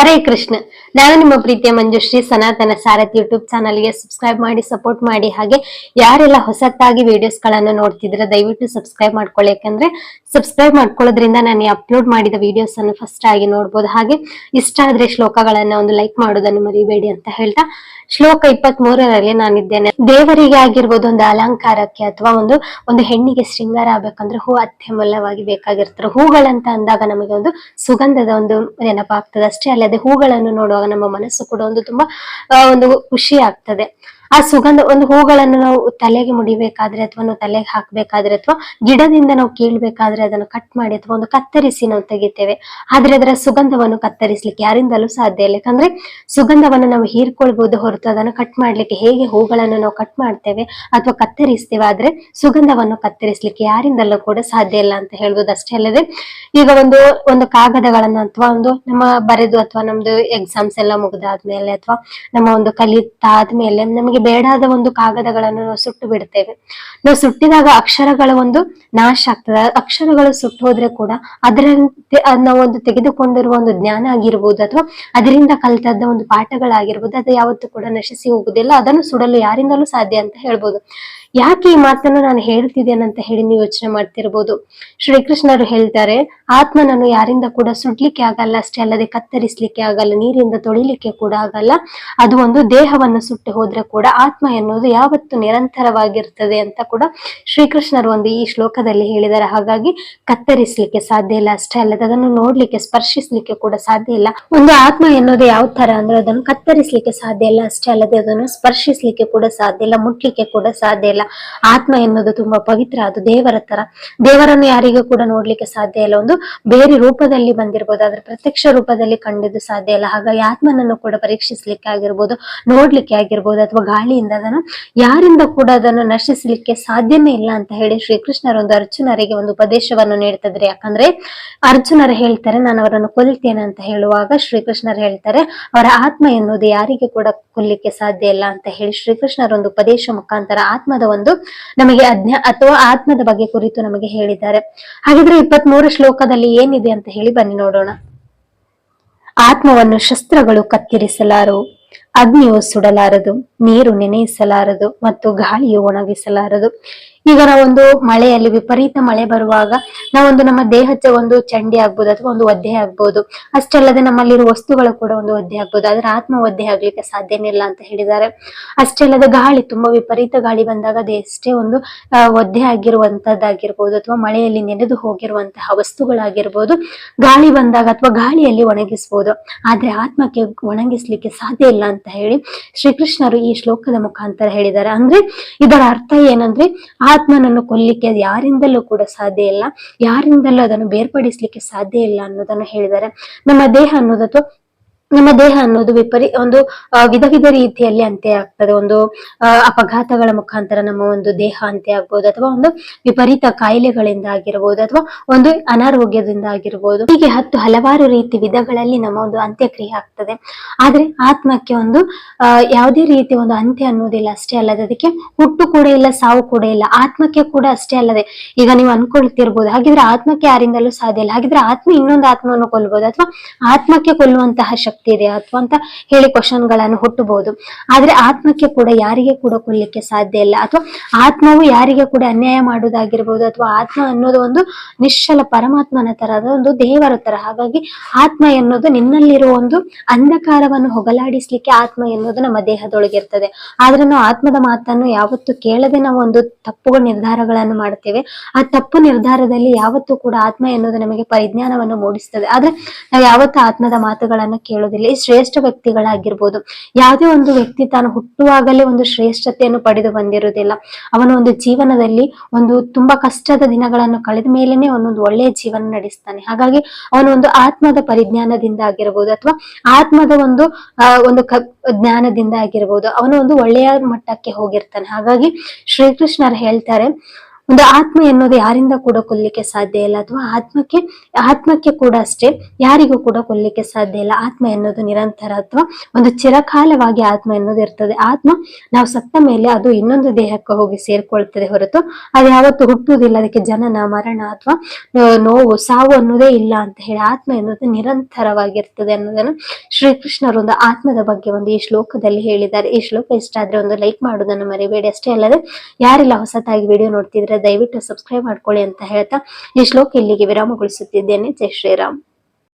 ಹರೇ ಕೃಷ್ಣ. ನಾನು ನಿಮ್ಮ ಪ್ರೀತಿಯ ಮಂಜುಶ್ರೀ, ಸನಾತನ ಸಾರಥಿ ಯೂಟ್ಯೂಬ್ ಚಾನಲ್ಗೆ ಸಬ್ಸ್ಕ್ರೈಬ್ ಮಾಡಿ ಸಪೋರ್ಟ್ ಮಾಡಿ. ಹಾಗೆ ಯಾರೆಲ್ಲ ಹೊಸತಾಗಿ ವಿಡಿಯೋಸ್ ಗಳನ್ನ ನೋಡ್ತಿದ್ರೆ ದಯವಿಟ್ಟು ಸಬ್ಸ್ಕ್ರೈಬ್ ಮಾಡ್ಕೊಳ್ಳಿ. ಯಾಕಂದ್ರೆ ಸಬ್ಸ್ಕ್ರೈಬ್ ಮಾಡ್ಕೊಳ್ಳೋದ್ರಿಂದ ನಾನು ಅಪ್ಲೋಡ್ ಮಾಡಿದ ವಿಡಿಯೋಸ್ ಅನ್ನು ಫಸ್ಟ್ ಆಗಿ ನೋಡ್ಬೋದು. ಹಾಗೆ ಇಷ್ಟ ಆದ್ರೆ ಶ್ಲೋಕಗಳನ್ನ ಒಂದು ಲೈಕ್ ಮಾಡೋದನ್ನು ಮರಿಬೇಡಿ ಅಂತ ಹೇಳ್ತಾ ಶ್ಲೋಕ ಇಪ್ಪತ್ತ್ ಮೂರರಲ್ಲಿ ನಾನಿದ್ದೇನೆ. ದೇವರಿಗೆ ಆಗಿರ್ಬೋದು ಒಂದು ಅಲಂಕಾರಕ್ಕೆ ಅಥವಾ ಒಂದು ಒಂದು ಹೆಣ್ಣಿಗೆ ಶೃಂಗಾರ ಆಗ್ಬೇಕಂದ್ರೆ ಹೂ ಅತ್ಯಮೂಲ್ಯವಾಗಿ ಬೇಕಾಗಿರ್ತಾರೆ. ಹೂಗಳಂತ ಅಂದಾಗ ನಮಗೆ ಒಂದು ಸುಗಂಧದ ಒಂದು ನೆನಪಾಗ್ತದೆ. ಅಷ್ಟೇ ಅಲ್ಲದೆ ಹೂಗಳನ್ನು ನೋಡುವಾಗ ನಮ್ಮ ಮನಸ್ಸು ಕೂಡ ಒಂದು ತುಂಬಾ ಒಂದು ಖುಷಿ ಆಗ್ತದೆ. ಆ ಸುಗಂಧ ಒಂದು ಹೂಗಳನ್ನು ನಾವು ತಲೆಗೆ ಮುಡಿಬೇಕಾದ್ರೆ ಅಥವಾ ನಾವು ತಲೆಗೆ ಹಾಕ್ಬೇಕಾದ್ರೆ ಅಥವಾ ಗಿಡದಿಂದ ನಾವು ಕೀಳ್ಬೇಕಾದ್ರೆ ಅದನ್ನು ಕಟ್ ಮಾಡಿ ಅಥವಾ ಒಂದು ಕತ್ತರಿಸಿ ನಾವು ತೆಗಿತೇವೆ. ಆದ್ರೆ ಅದರ ಸುಗಂಧವನ್ನು ಕತ್ತರಿಸ್ಲಿಕ್ಕೆ ಯಾರಿಂದಲೂ ಸಾಧ್ಯ ಇಲ್ಲ. ಯಾಕಂದ್ರೆ ಸುಗಂಧವನ್ನು ನಾವು ಹೀರ್ಕೊಳ್ಬಹುದು ಹೊರತು ಅದನ್ನು ಕಟ್ ಮಾಡ್ಲಿಕ್ಕೆ ಹೇಗೆ ಹೂಗಳನ್ನು ನಾವು ಕಟ್ ಮಾಡ್ತೇವೆ ಅಥವಾ ಕತ್ತರಿಸ್ತೇವೆ ಆದ್ರೆ ಸುಗಂಧವನ್ನು ಕತ್ತರಿಸ್ಲಿಕ್ಕೆ ಯಾರಿಂದಲೂ ಕೂಡ ಸಾಧ್ಯ ಇಲ್ಲ ಅಂತ ಹೇಳ್ಬೋದು ಅಷ್ಟೇ ಅಲ್ಲದೆ ಈಗ ಒಂದು ಒಂದು ಕಾಗದಗಳನ್ನು ಅಥವಾ ಒಂದು ನಮ್ಮ ಬರೆದು ಅಥವಾ ನಮ್ದು ಎಕ್ಸಾಮ್ಸ್ ಎಲ್ಲ ಮುಗಿದಾದ್ಮೇಲೆ ಅಥವಾ ನಮ್ಮ ಒಂದು ಕಲಿತಾದ್ಮೇಲೆ ನಮಗೆ ಬೇಡಾದ ಒಂದು ಕಾಗದಗಳನ್ನು ನಾವು ಸುಟ್ಟು ಬಿಡ್ತೇವೆ. ನಾವು ಸುಟ್ಟಿದಾಗ ಅಕ್ಷರಗಳ ಒಂದು ನಾಶ ಆಗ್ತದೆ. ಅಕ್ಷರಗಳು ಸುಟ್ಟು ಹೋದ್ರೆ ಕೂಡ ಅದರಂತೆ ಅದ್ ನಾವು ಒಂದು ತೆಗೆದುಕೊಂಡಿರುವ ಒಂದು ಜ್ಞಾನ ಆಗಿರ್ಬೋದು ಅಥವಾ ಅದರಿಂದ ಕಲಿತದ್ದ ಒಂದು ಪಾಠಗಳಾಗಿರ್ಬೋದು, ಅದು ಯಾವತ್ತೂ ಕೂಡ ನಶಿಸಿ ಹೋಗುದಿಲ್ಲ ಅದನ್ನು ಸುಡಲು ಯಾರಿಂದಲೂ ಸಾಧ್ಯ ಅಂತ ಹೇಳ್ಬೋದು. ಯಾಕೆ ಈ ಮಾತನ್ನು ನಾನು ಹೇಳ್ತಿದ್ದೇನೆ ಅಂತ ಹೇಳಿ ನೀವು ಯೋಚನೆ ಮಾಡ್ತಿರ್ಬೋದು? ಶ್ರೀಕೃಷ್ಣರು ಹೇಳ್ತಾರೆ, ಆತ್ಮನನ್ನು ಯಾರಿಂದ ಕೂಡ ಸುಡ್ಲಿಕ್ಕೆ ಆಗಲ್ಲ, ಅಷ್ಟೇ ಅಲ್ಲದೆ ಕತ್ತರಿಸ್ಲಿಕ್ಕೆ ಆಗಲ್ಲ, ನೀರಿಂದ ತೊಳಿಲಿಕ್ಕೆ ಕೂಡ ಆಗಲ್ಲ. ಅದು ಒಂದು ದೇಹವನ್ನು ಸುಟ್ಟು ಹೋದ್ರೆ ಕೂಡ ಆತ್ಮ ಎನ್ನುವುದು ಯಾವತ್ತು ನಿರಂತರವಾಗಿರ್ತದೆ ಅಂತ ಕೂಡ ಶ್ರೀಕೃಷ್ಣರು ಒಂದು ಈ ಶ್ಲೋಕದಲ್ಲಿ ಹೇಳಿದ್ದಾರೆ. ಹಾಗಾಗಿ ಕತ್ತರಿಸ್ಲಿಕ್ಕೆ ಸಾಧ್ಯ ಇಲ್ಲ ಅಷ್ಟೇ ಅಲ್ಲದೆ ಅದನ್ನು ನೋಡ್ಲಿಕ್ಕೆ, ಸ್ಪರ್ಶಿಸ್ಲಿಕ್ಕೆ ಕೂಡ ಸಾಧ್ಯ ಇಲ್ಲ. ಒಂದು ಆತ್ಮ ಎನ್ನುವುದು ಯಾವ ತರ ಅಂದ್ರೆ ಅದನ್ನು ಕತ್ತರಿಸ್ಲಿಕ್ಕೆ ಸಾಧ್ಯ ಇಲ್ಲ ಅಷ್ಟೇ ಅಲ್ಲದೆ ಅದನ್ನು ಸ್ಪರ್ಶಿಸ್ಲಿಕ್ಕೆ ಕೂಡ ಸಾಧ್ಯ ಇಲ್ಲ, ಮುಟ್ಲಿಕ್ಕೆ ಕೂಡ ಸಾಧ್ಯ ಇಲ್ಲ. ಆತ್ಮ ಎನ್ನುವುದು ತುಂಬಾ ಪವಿತ್ರ, ಅದು ದೇವರ ತರ. ದೇವರನ್ನು ಯಾರಿಗೂ ಕೂಡ ನೋಡ್ಲಿಕ್ಕೆ ಸಾಧ್ಯ ಇಲ್ಲ. ಒಂದು ಬೇರೆ ರೂಪದಲ್ಲಿ ಬಂದಿರಬಹುದು ಆದ್ರೆ ಪ್ರತ್ಯಕ್ಷ ರೂಪದಲ್ಲಿ ಕಂಡಿದ್ದು ಸಾಧ್ಯ ಇಲ್ಲ. ಹಾಗಾಗಿ ಆತ್ಮನನ್ನು ಕೂಡ ಪರೀಕ್ಷಿಸ್ಲಿಕ್ಕೆ ಆಗಿರ್ಬೋದು, ನೋಡ್ಲಿಕ್ಕೆ ಆಗಿರ್ಬೋದು, ಅಥವಾ ಗಾಳಿಯಿಂದ ಅದನ್ನು ಯಾರಿಂದ ಕೂಡ ಅದನ್ನು ನಶಿಸಲಿಕ್ಕೆ ಸಾಧ್ಯನೇ ಇಲ್ಲ ಅಂತ ಹೇಳಿ ಶ್ರೀಕೃಷ್ಣರು ಒಂದು ಅರ್ಜುನರಿಗೆ ಒಂದು ಉಪದೇಶವನ್ನು ನೀಡ್ತಿದ್ರೆ. ಯಾಕಂದ್ರೆ ಅರ್ಜುನರು ಹೇಳ್ತಾರೆ, ನಾನು ಅವರನ್ನು ಕೊಲ್ತೇನೆ ಅಂತ ಹೇಳುವಾಗ ಶ್ರೀಕೃಷ್ಣರು ಹೇಳ್ತಾರೆ, ಅವರ ಆತ್ಮ ಎನ್ನುವುದು ಯಾರಿಗೆ ಕೂಡ ಕೊಲ್ಲಿಕ್ಕೆ ಸಾಧ್ಯ ಇಲ್ಲ ಅಂತ ಹೇಳಿ ಶ್ರೀಕೃಷ್ಣರೊಂದು ಉಪದೇಶ ಮುಖಾಂತರ ಆತ್ಮದ ಒಂದು ನಮಗೆ ಅಜ್ಞ, ಅಥವಾ ಆತ್ಮದ ಬಗ್ಗೆ ಕುರಿತು ನಮಗೆ ಹೇಳಿದ್ದಾರೆ. ಹಾಗಿದ್ರೆ ಇಪ್ಪತ್ತ್ ಮೂರು ಶ್ಲೋಕದಲ್ಲಿ ಏನಿದೆ ಅಂತ ಹೇಳಿ ಬನ್ನಿ ನೋಡೋಣ. ಆತ್ಮವನ್ನು ಶಸ್ತ್ರಗಳು ಕತ್ತರಿಸಲಾರು. ಅಗ್ನಿಯು ಸುಡಲಾರದು ನೀರು ನೆನೆಯಿಸಲಾರದು ಮತ್ತು ಗಾಳಿಯು ಒಣಗಿಸಲಾರದು. ಈಗ ನಾವೊಂದು ಮಳೆಯಲ್ಲಿ ವಿಪರೀತ ಮಳೆ ಬರುವಾಗ ನಾವೊಂದು ನಮ್ಮ ದೇಹದ ಒಂದು ಚಂಡಿ ಆಗ್ಬೋದು ಅಥವಾ ಒಂದು ಒದ್ದೆ ಆಗ್ಬೋದು. ಅಷ್ಟಲ್ಲದೆ ನಮ್ಮಲ್ಲಿರುವ ವಸ್ತುಗಳು ಕೂಡ ಒಂದು ಒದ್ದೆ ಆಗ್ಬೋದು. ಆದ್ರೆ ಆತ್ಮ ಒದ್ದೆ ಆಗ್ಲಿಕ್ಕೆ ಸಾಧ್ಯನೇ ಇಲ್ಲ ಅಂತ ಹೇಳಿದ್ದಾರೆ. ಅಷ್ಟೇ ಅಲ್ಲದೆ ಗಾಳಿ, ತುಂಬಾ ವಿಪರೀತ ಗಾಳಿ ಬಂದಾಗ ಅದು ಎಷ್ಟೇ ಒಂದು ಒದ್ದೆ ಆಗಿರುವಂತದ್ದಾಗಿರ್ಬೋದು ಅಥವಾ ಮಳೆಯಲ್ಲಿ ನೆನೆದು ಹೋಗಿರುವಂತಹ ವಸ್ತುಗಳಾಗಿರ್ಬೋದು, ಗಾಳಿ ಬಂದಾಗ ಅಥವಾ ಗಾಳಿಯಲ್ಲಿ ಒಣಗಿಸ್ಬೋದು. ಆದ್ರೆ ಆತ್ಮಕ್ಕೆ ಒಣಗಿಸ್ಲಿಕ್ಕೆ ಸಾಧ್ಯ ಇಲ್ಲ ಅಂತ ಹೇಳಿ ಶ್ರೀಕೃಷ್ಣರು ಈ ಶ್ಲೋಕದ ಮುಖಾಂತರ ಹೇಳಿದ್ದಾರೆ. ಅಂದ್ರೆ ಇದರ ಅರ್ಥ ಏನಂದ್ರೆ ಆತ್ಮನನ್ನು ಕೊಲ್ಲಿಕ್ಕೆ ಅದು ಯಾರಿಂದಲೂ ಕೂಡ ಸಾಧ್ಯ ಇಲ್ಲ. ಯಾರಿಂದಲೂ ಅದನ್ನು ಬೇರ್ಪಡಿಸ್ಲಿಕ್ಕೆ ಸಾಧ್ಯ ಇಲ್ಲ ಅನ್ನೋದನ್ನು ಹೇಳಿದ್ದಾರೆ. ನಮ್ಮ ದೇಹ ಅನ್ನೋದು ನಮ್ಮ ದೇಹ ಅನ್ನೋದು ವಿಪರಿ, ಒಂದು ವಿಧ ವಿಧ ರೀತಿಯಲ್ಲಿ ಅಂತ್ಯ ಆಗ್ತದೆ. ಒಂದು ಅಪಘಾತಗಳ ಮುಖಾಂತರ ನಮ್ಮ ಒಂದು ದೇಹ ಅಂತ್ಯ ಆಗ್ಬೋದು ಅಥವಾ ಒಂದು ವಿಪರೀತ ಕಾಯಿಲೆಗಳಿಂದ ಆಗಿರ್ಬೋದು ಅಥವಾ ಒಂದು ಅನಾರೋಗ್ಯದಿಂದ ಆಗಿರ್ಬೋದು. ಹೀಗೆ ಹತ್ತು ಹಲವಾರು ರೀತಿ ವಿಧಗಳಲ್ಲಿ ನಮ್ಮ ಒಂದು ಅಂತ್ಯಕ್ರಿಯೆ ಆಗ್ತದೆ. ಆದ್ರೆ ಆತ್ಮಕ್ಕೆ ಒಂದು ಯಾವುದೇ ರೀತಿ ಒಂದು ಅಂತ್ಯ ಅನ್ನೋದಿಲ್ಲ ಅಷ್ಟೇ ಅಲ್ಲದೆ ಅದಕ್ಕೆ ಹುಟ್ಟು ಕೂಡ ಇಲ್ಲ, ಸಾವು ಕೂಡ ಇಲ್ಲ. ಆತ್ಮಕ್ಕೆ ಕೂಡ ಅಷ್ಟೇ ಅಲ್ಲದೆ ಈಗ ನೀವು ಅನ್ಕೊಳ್ತಿರ್ಬೋದು. ಹಾಗಿದ್ರೆ ಆತ್ಮಕ್ಕೆ ಯಾರಿಂದಲೂ ಸಾಧ್ಯ ಇಲ್ಲ. ಹಾಗಿದ್ರೆ ಆತ್ಮ ಇನ್ನೊಂದು ಆತ್ಮವನ್ನು ಕೊಲ್ಬಹುದು ಅಥವಾ ಆತ್ಮಕ್ಕೆ ಕೊಲ್ಲುವಂತಹ ಶಕ್ತಿ ಇದೆ ಅಥವಾ ಅಂತ ಹೇಳಿ ಕ್ವಶನ್ಗಳನ್ನು ಹುಟ್ಟಬಹುದು. ಆದ್ರೆ ಆತ್ಮಕ್ಕೆ ಕೂಡ ಯಾರಿಗೆ ಕೂಡ ಕೊಲ್ಲಿಕ್ಕೆ ಸಾಧ್ಯ ಇಲ್ಲ. ಅಥವಾ ಆತ್ಮವು ಯಾರಿಗೆ ಕೂಡ ಅನ್ಯಾಯ ಮಾಡೋದಾಗಿರ್ಬೋದು ಅಥವಾ ಆತ್ಮ ಅನ್ನೋದು ಒಂದು ನಿಶ್ಚಲ ಪರಮಾತ್ಮನ ತರ ಅದು ಒಂದು ದೇವರ ತರ ಹಾಗಾಗಿ ಆತ್ಮ ಎನ್ನುವುದು ನಿನ್ನಲ್ಲಿರುವ ಒಂದು ಅಂಧಕಾರವನ್ನು ಹೊಗಲಾಡಿಸ್ಲಿಕ್ಕೆ ಆತ್ಮ ಎನ್ನುವುದು ನಮ್ಮ ದೇಹದೊಳಗಿರ್ತದೆ ಆದ್ರೆ ನಾವು ಆತ್ಮದ ಮಾತನ್ನು ಯಾವತ್ತು ಕೇಳದೆ ನಾವು ಒಂದು ತಪ್ಪು ನಿರ್ಧಾರಗಳನ್ನು ಮಾಡ್ತೇವೆ. ಆ ತಪ್ಪು ನಿರ್ಧಾರದಲ್ಲಿ ಯಾವತ್ತೂ ಕೂಡ ಆತ್ಮ ಎನ್ನುವುದು ನಮಗೆ ಪರಿಜ್ಞಾನವನ್ನು ಮೂಡಿಸ್ತದೆ. ಆದ್ರೆ ನಾವು ಯಾವತ್ತೂ ಆತ್ಮದ ಮಾತುಗಳನ್ನು ಕೇಳೋದಿಲ್ಲ ಈ ಶ್ರೇಷ್ಠ ವ್ಯಕ್ತಿಗಳಾಗಿರ್ಬೋದು. ಯಾವುದೇ ಒಂದು ವ್ಯಕ್ತಿ ತಾನು ಹುಟ್ಟುವಾಗಲೇ ಒಂದು ಶ್ರೇಷ್ಠತೆಯನ್ನು ಪಡೆದು ಬಂದಿರುವುದಿಲ್ಲ. ಅವನ ಒಂದು ಜೀವನದಲ್ಲಿ ಒಂದು ತುಂಬಾ ಕಷ್ಟದ ದಿನಗಳನ್ನು ಕಳೆದ ಮೇಲೇನೆ ಅವನೊಂದು ಒಳ್ಳೆಯ ಜೀವನ ನಡೆಸ್ತಾನೆ. ಹಾಗಾಗಿ ಅವನು ಒಂದು ಆತ್ಮದ ಪರಿಜ್ಞಾನದಿಂದ ಆಗಿರ್ಬೋದು ಅಥವಾ ಆತ್ಮದ ಒಂದು ಒಂದು ಜ್ಞಾನದಿಂದ ಆಗಿರ್ಬೋದು. ಅವನು ಒಂದು ಒಳ್ಳೆಯ ಮಟ್ಟಕ್ಕೆ ಹೋಗಿರ್ತಾನೆ. ಹಾಗಾಗಿ ಶ್ರೀಕೃಷ್ಣರು ಹೇಳ್ತಾರೆ ಒಂದು ಆತ್ಮ ಎನ್ನುವುದು ಯಾರಿಂದ ಕೂಡ ಕೊಲ್ಲಿಕ್ಕೆ ಸಾಧ್ಯ ಇಲ್ಲ ಅಥವಾ ಆತ್ಮಕ್ಕೆ ಆತ್ಮಕ್ಕೆ ಕೂಡ ಅಷ್ಟೇ ಯಾರಿಗೂ ಕೂಡ ಕೊಲ್ಲಿಕ್ಕೆ ಸಾಧ್ಯ ಇಲ್ಲ. ಆತ್ಮ ಎನ್ನುವುದು ನಿರಂತರ ಅಥವಾ ಒಂದು ಚಿರಕಾಲವಾಗಿ ಆತ್ಮ ಎನ್ನುವುದು ಇರ್ತದೆ. ಆತ್ಮ ನಾವು ಸತ್ತ ಮೇಲೆ ಅದು ಇನ್ನೊಂದು ದೇಹಕ್ಕೆ ಹೋಗಿ ಸೇರ್ಕೊಳ್ತದೆ ಹೊರತು ಅದು ಯಾವತ್ತು ಹುಟ್ಟುವುದಿಲ್ಲ. ಅದಕ್ಕೆ ಜನನ, ಮರಣ ಅಥವಾ ನೋವು, ಸಾವು ಅನ್ನೋದೇ ಇಲ್ಲ ಅಂತ ಹೇಳಿ ಆತ್ಮ ಎನ್ನುವುದು ನಿರಂತರವಾಗಿರ್ತದೆ ಅನ್ನೋದನ್ನು ಶ್ರೀಕೃಷ್ಣರು ಒಂದು ಆತ್ಮದ ಬಗ್ಗೆ ಒಂದು ಈ ಶ್ಲೋಕದಲ್ಲಿ ಹೇಳಿದ್ದಾರೆ. ಈ ಶ್ಲೋಕ ಇಷ್ಟ ಆದ್ರೆ ಒಂದು ಲೈಕ್ ಮಾಡೋದನ್ನು ಮರಿಬೇಡಿ. ಅಷ್ಟೇ ಅಲ್ಲದೆ ಯಾರೆಲ್ಲ ಹೊಸತಾಗಿ ವಿಡಿಯೋ ನೋಡ್ತಿದ್ರೆ ದಯವಿಟ್ಟು ಸಬ್ಸ್ಕ್ರೈಬ್ ಮಾಡ್ಕೊಳ್ಳಿ ಅಂತ ಹೇಳ್ತಾ ಈ ಶ್ಲೋಕ ಇಲ್ಲಿಗೆ ವಿರಾಮಗೊಳಿಸುತ್ತಿದ್ದೇನೆ. ಜೈ ಶ್ರೀರಾಮ್.